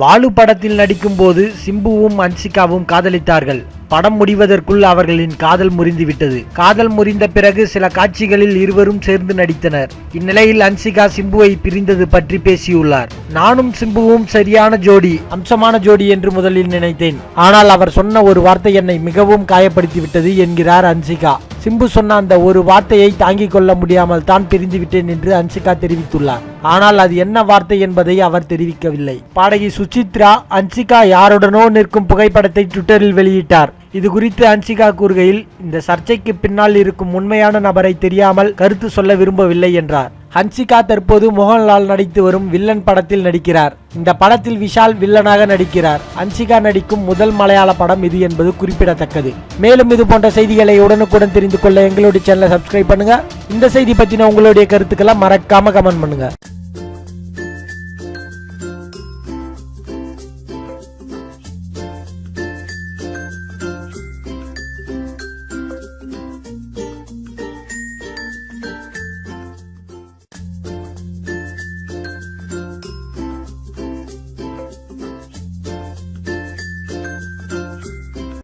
வாலு படத்தில் நடிக்கும் போது சிம்புவும் அன்சிகாவும் காதலித்தார்கள். படம் முடிவதற்குள் அவர்களின் காதல் முறிந்துவிட்டது. காதல் முறிந்த பிறகு சில காட்சிகளில் இருவரும் சேர்ந்து நடித்தனர். இந்நிலையில் அன்சிகா சிம்புவை பிரிந்தது பற்றி பேசியுள்ளார். நானும் சிம்புவும் சரியான ஜோடி அம்சமான ஜோடி என்று முதலில் நினைத்தேன். ஆனால் அவர் சொன்ன ஒரு வார்த்தை என்னை மிகவும் காயப்படுத்திவிட்டது என்கிறார் அன்சிகா. சிம்பு சொன்ன அந்த ஒரு வார்த்தையை தாங்கிக் கொள்ள முடியாமல் தான் பிரிந்து விட்டேன் என்று அன்சிகா தெரிவித்துள்ளார். ஆனால் அது என்ன வார்த்தை என்பதை அவர் தெரிவிக்கவில்லை. பாடகி சுசித்ரா அன்சிகா யாருடனோ நிற்கும் புகைப்படத்தை ட்விட்டரில் வெளியிட்டார். இது குறித்து அன்சிகா கூறுகையில் இந்த சர்ச்சைக்கு பின்னால் இருக்கும் உண்மையான நபரை தெரியாமல் கருத்து சொல்ல விரும்பவில்லை என்றார். ஹன்சிகா தற்போது மோகன்லால் நடித்து வரும் வில்லன் படத்தில் நடிக்கிறார். இந்த படத்தில் விஷால் வில்லனாக நடிக்கிறார். ஹன்சிகா நடிக்கும் முதல் மலையாள படம் இது என்பது குறிப்பிடத்தக்கது. மேலும் இது போன்ற செய்திகளை உடனுக்குடன் தெரிந்து கொள்ள எங்களுடைய சேனலை சப்ஸ்கிரைப் பண்ணுங்க. இந்த செய்தி பற்றின உங்களுடைய கருத்துக்களை மறக்காம கமெண்ட் பண்ணுங்க.